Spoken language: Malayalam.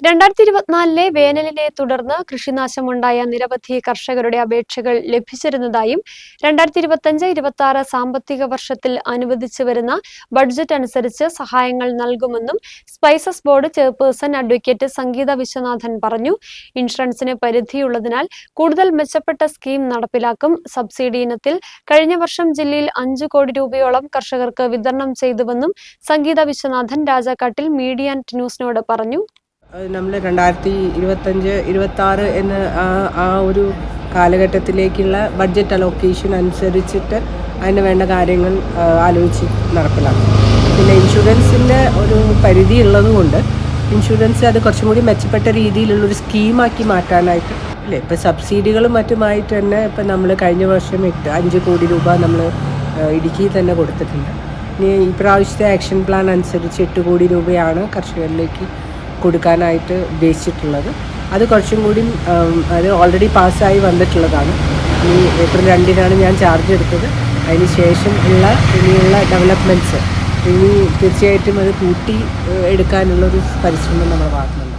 രണ്ടായിരത്തി ഇരുപത്തിനാലിലെ വേനലിനെ തുടർന്ന് കൃഷിനാശമുണ്ടായ നിരവധി കർഷകരുടെ അപേക്ഷകൾ ലഭിച്ചിരുന്നതായും രണ്ടായിരത്തി ഇരുപത്തിയഞ്ച് ഇരുപത്തി ആറ് സാമ്പത്തിക വർഷത്തിൽ അനുവദിച്ചു വരുന്ന ബഡ്ജറ്റ് അനുസരിച്ച് സഹായങ്ങൾ നൽകുമെന്നും spices board chairperson advocate Sangeetha Viswanathan പറഞ്ഞു. ഇൻഷുറൻസിന് പരിധിയുള്ളതിനാൽ കൂടുതൽ മെച്ചപ്പെട്ട സ്കീം നടപ്പിലാക്കും. സബ്സിഡി ഇനത്തിൽ കഴിഞ്ഞ വർഷം ജില്ലയിൽ അഞ്ചു കോടി രൂപയോളം കർഷകർക്ക് വിതരണം ചെയ്തുവെന്നും സംഗീത വിശ്വനാഥൻ രാജാക്കാട്ടിൽ മീഡിയ ആൻഡ് ന്യൂസിനോട് പറഞ്ഞു. നമ്മൾ രണ്ടായിരത്തി ഇരുപത്തഞ്ച് ഇരുപത്തി ആറ് എന്ന ആ ഒരു കാലഘട്ടത്തിലേക്കുള്ള ബഡ്ജറ്റ് അലോക്കേഷൻ അനുസരിച്ചിട്ട് അതിന് വേണ്ട കാര്യങ്ങൾ ആലോചിച്ച് നടപ്പിലാക്കും. പിന്നെ ഇൻഷുറൻസിന്റെ ഒരു പരിധി ഉള്ളതുകൊണ്ട് ഇൻഷുറൻസ് അത് കുറച്ചും കൂടി മെച്ചപ്പെട്ട രീതിയിലുള്ളൊരു സ്കീമാക്കി മാറ്റാനായിട്ട് അല്ലേ? ഇപ്പോൾ സബ്സിഡികളും മറ്റുമായിട്ട് തന്നെ ഇപ്പം നമ്മൾ കഴിഞ്ഞ വർഷം ഇട്ട് അഞ്ച് കോടി രൂപ നമ്മൾ ഇടുക്കിയിൽ തന്നെ കൊടുത്തിട്ടുണ്ട്. ഇനി ഈ പ്രാവശ്യത്തെ ആക്ഷൻ പ്ലാൻ അനുസരിച്ച് എട്ട് കോടി രൂപയാണ് കർഷകരിലേക്ക് കൊടുക്കാനായിട്ട് ഉദ്ദേശിച്ചിട്ടുള്ളത്. അത് കുറച്ചും കൂടി അത് ഓൾറെഡി പാസ്സായി വന്നിട്ടുള്ളതാണ്. ഇനി ഏപ്രിൽ രണ്ടിനാണ് ഞാൻ ചാർജ് എടുത്തത്. അതിന് ശേഷം ഉള്ള ഇനിയുള്ള ഡെവലപ്മെന്റ്സ് ഇനി തീർച്ചയായിട്ടും അത് കൂട്ടി എടുക്കാനുള്ളൊരു പരിശ്രമം നമ്മുടെ ഭാഗത്തുനിന്നുണ്ട്.